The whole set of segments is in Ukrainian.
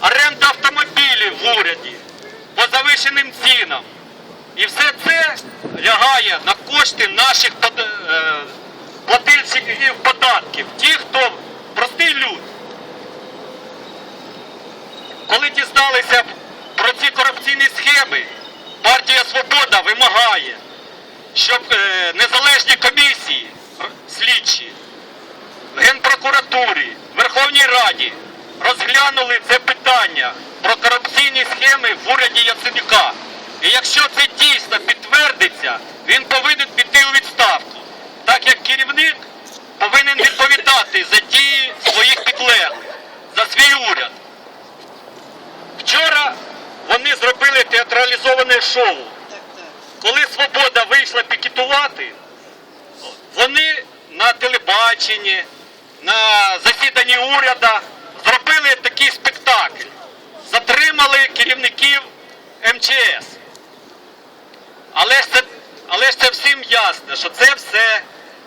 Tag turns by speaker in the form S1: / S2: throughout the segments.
S1: оренда автомобілів в уряді по завищеним цінам. І все це лягає на кошти наших е, плательщиків податків, ті, хто простий люд. Коли дізналися про ці корупційні схеми, партія Свобода вимагає, щоб е, незалежні комісії слідчі Генпрокуратурі, Верховній Раді розглянули це питання про корупційні схеми в уряді Яценюка. І якщо це дійсно підтвердиться, він повинен піти у відставку, так як керівник повинен відповідати за дії своїх підлеглих, за свій уряд. Вчора вони зробили театралізоване шоу. Коли Свобода вийшла пікетувати, вони на телебаченні, на засіданні уряду зробили такий спектакль. Затримали керівників МЧС. Але ж це, але ж це всім ясно, що це все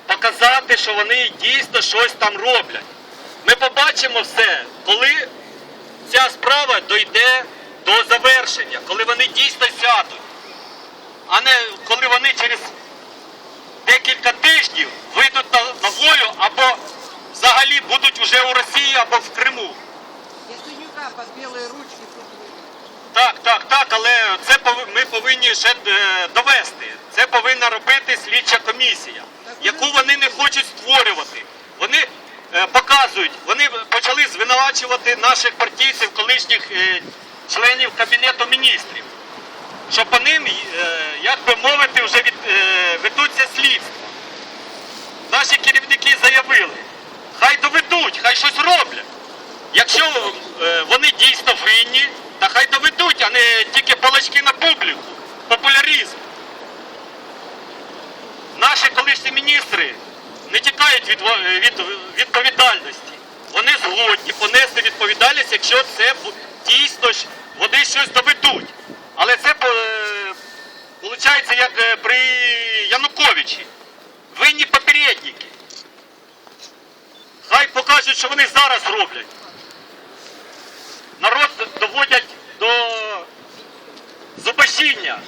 S1: показати, що вони дійсно щось там роблять. Ми побачимо все, коли ця справа дойде до завершення, коли вони дійсно сядуть, а не коли вони через декілька тижнів вийдуть на, волю або взагалі будуть уже у Росії або в Криму.
S2: Под белые ручки тут
S1: Так, так, так, але це ми повинні ще е, довести. Це повинна робити слідча комісія, яку вони не хочуть створювати. Вони е, показують, вони почали звинувачувати наших партійців, колишніх е, членів Кабінету міністрів, що по ним, як би мовити, вже від, е, ведуться слідства. Наші керівники заявили, хай доведуть, хай щось роблять. Якщо е, вони дійсно винні, та хай доведуть, а не тільки палачки на публіку, популяризм. Наші колишні міністри не тікають від, е, від відповідальності. Вони згодні понести відповідальність, якщо це дійсно ж вони щось доведуть. Але це виходить, як е, при Януковичі. Винні попередники. Хай покажуть, що вони зараз роблять доводять до зубожіння.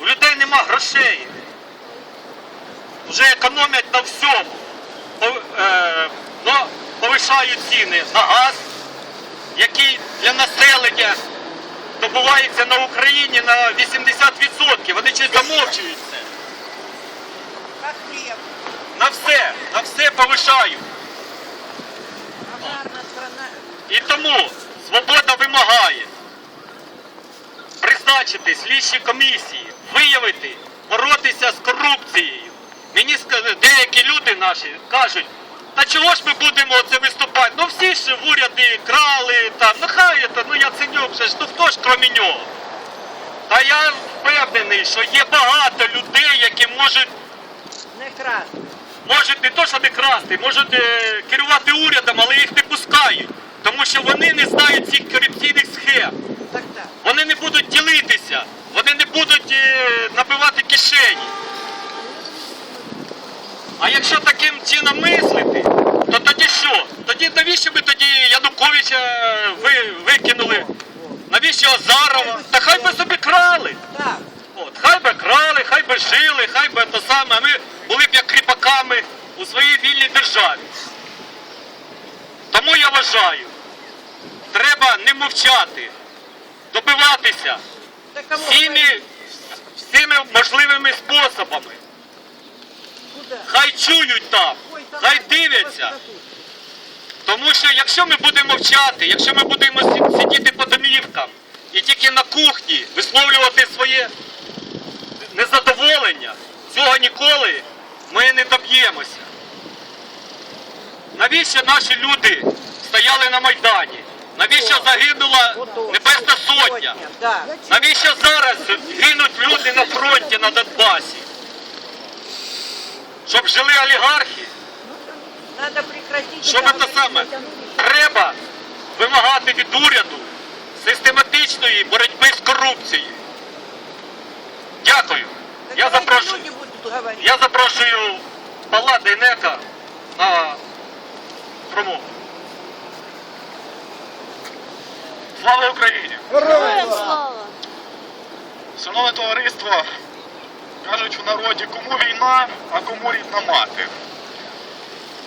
S1: У людей нема грошей. Вже економять на всьому. Е, повишають ціни на газ, який для населення добувається на Україні на 80%. Вони щось замовчують це. На все, на все повишають. І тому свобода вимагає призначити слідчі комісії, виявити, боротися з корупцією. Мені деякі люди наші кажуть, та чого ж ми будемо це виступати? Ну всі ж в уряді крали, там, ну хай це, ну Яценюк же ж, ну хто ж крім нього? Та я впевнений, що є багато людей, які можуть
S2: Не красти.
S1: можуть не то, що не красти, можуть е, керувати урядом, але їх не пускають. Тому що вони не знають цих корупційних схем.
S2: Так так.
S1: Вони не будуть ділитися, вони не будуть е, набивати кишені. А якщо таким чином мислити, то тоді що? Тоді навіщо ми тоді Януковича ви, викинули? Навіщо Азарова? Та хай би собі крали. От, хай би крали, хай би жили, хай би то саме, а ми були б як кріпаками у своїй вільній державі. Тому я вважаю, треба не мовчати, добиватися всіми, всіми можливими способами. Хай чують там, хай дивляться. Тому що якщо ми будемо мовчати, якщо ми будемо сидіти по домівкам і тільки на кухні висловлювати своє незадоволення, цього ніколи ми не доб'ємося. Навіщо наші люди стояли на Майдані? Навіщо загинула Небесна Сотня? Навіщо зараз гинуть люди на фронті на Донбасі? Щоб жили олігархи?
S2: Надо прекратить.
S1: Що
S2: это
S1: це саме? Треба вимагати від уряду систематичної боротьби з корупцією. Дякую. Я запрошую, я запрошую Павла Дейнека на промову.
S3: Слава Україні!
S4: Героям слава!
S3: Шановне товариство, кажуть в народі, кому війна, а кому рідна мати.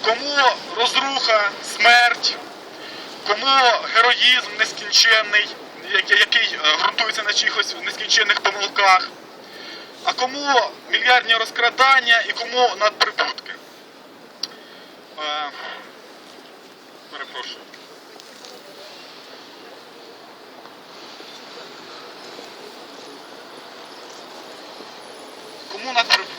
S3: Кому розруха, смерть, кому героїзм нескінченний, який, е, ґрунтується на чихось нескінченних помилках, а кому мільярдні розкрадання і кому надприбутки. Е, перепрошую. Кому надприбутки?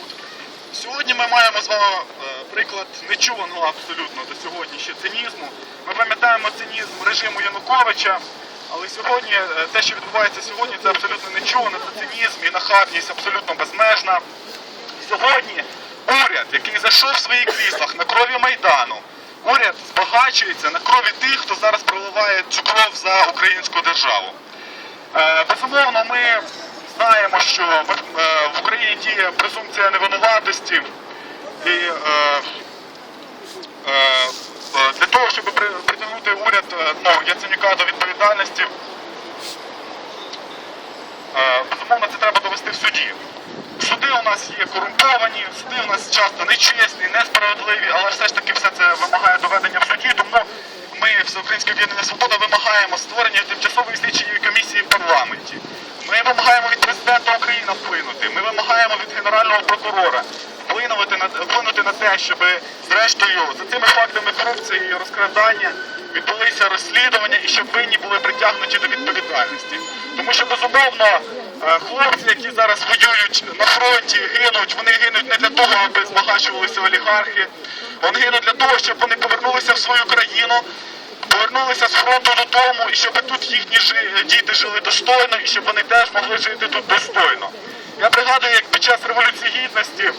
S3: Сьогодні ми маємо з вами е, приклад нечуваного абсолютно до сьогодні ще цинізму. Ми пам'ятаємо цинізм режиму Януковича, але сьогодні е, те, що відбувається сьогодні, це абсолютно нечувано, це цинізм і нахабність абсолютно безмежна. Сьогодні уряд, який зайшов в своїх кріслах на крові Майдану, уряд збагачується на крові тих, хто зараз проливає цю кров за українську державу. Е, Безумовно, ми знаємо, що в- е, Україні діє презумпція невинуватості, і е, е, для того, щоб притягнути уряд ну, Яценюка до відповідальності, безумовно, це треба довести в суді. Суди у нас є корумповані, суди у нас часто нечесні, несправедливі, але все ж таки все це вимагає доведення в суді. Тому ми, Всеукраїнське об'єднання Свобода, вимагаємо створення тимчасової слідчої комісії в парламенті. Ми вимагаємо вплинути. Ми вимагаємо від генерального прокурора вплинути на вплинути на те, щоб зрештою за цими фактами корупції і розкрадання відбулися розслідування і щоб винні були притягнуті до відповідальності. Тому що безумовно е, хлопці, які зараз воюють на фронті, гинуть, вони гинуть не для того, аби збагачувалися олігархи. Вони гинуть для того, щоб вони повернулися в свою країну, повернулися з фронту додому, і щоб тут їхні діти жили достойно, і щоб вони теж могли жити тут достойно. Я пригадую, як під час Революції Гідності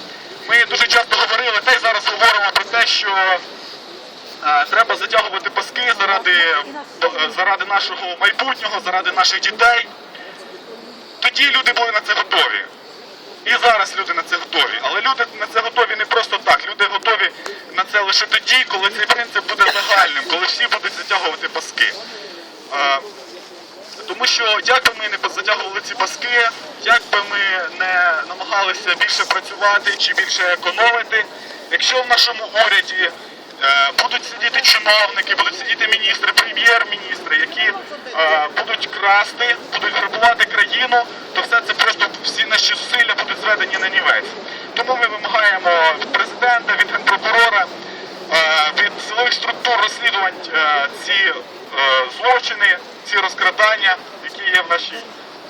S3: ми дуже часто говорили, та й зараз говоримо про те, що е, треба затягувати паски заради, е, заради нашого майбутнього, заради наших дітей. Тоді люди були на це готові. І зараз люди на це готові. Але люди на це готові не просто так. Люди готові на це лише тоді, коли цей принцип буде загальним, коли всі будуть затягувати паски. Тому що як би ми не затягували ці паски, як би ми не намагалися більше працювати чи більше економити, якщо в нашому уряді е, будуть сидіти чиновники, будуть сидіти міністри, прем'єр-міністри, які е, будуть красти, будуть грабувати країну, то все це просто всі наші зусилля будуть зведені на нівець. Тому ми вимагаємо від президента, від генпрокурора, е, від силових структур розслідувань е, ці е, злочини, ці розкрадання, які є в нашій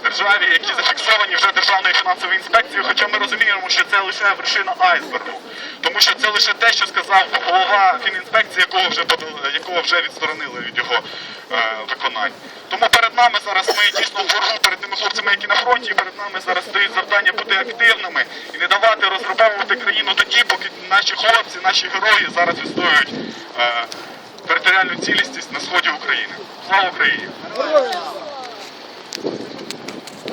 S3: державі, які зафіксовані вже Державною фінансовою інспекцією, хоча ми розуміємо, що це лише вершина айсбергу. Тому що це лише те, що сказав голова фінінспекції, якого вже якого вже відсторонили від його е, виконань. Тому перед нами зараз ми дійсно в боргу перед тими хлопцями, які на фронті, перед нами зараз стоїть завдання бути активними і не давати розграбовувати країну тоді, поки наші хлопці, наші герої зараз відстоюють е, територіальну цілісність на сході України. Слава Україні!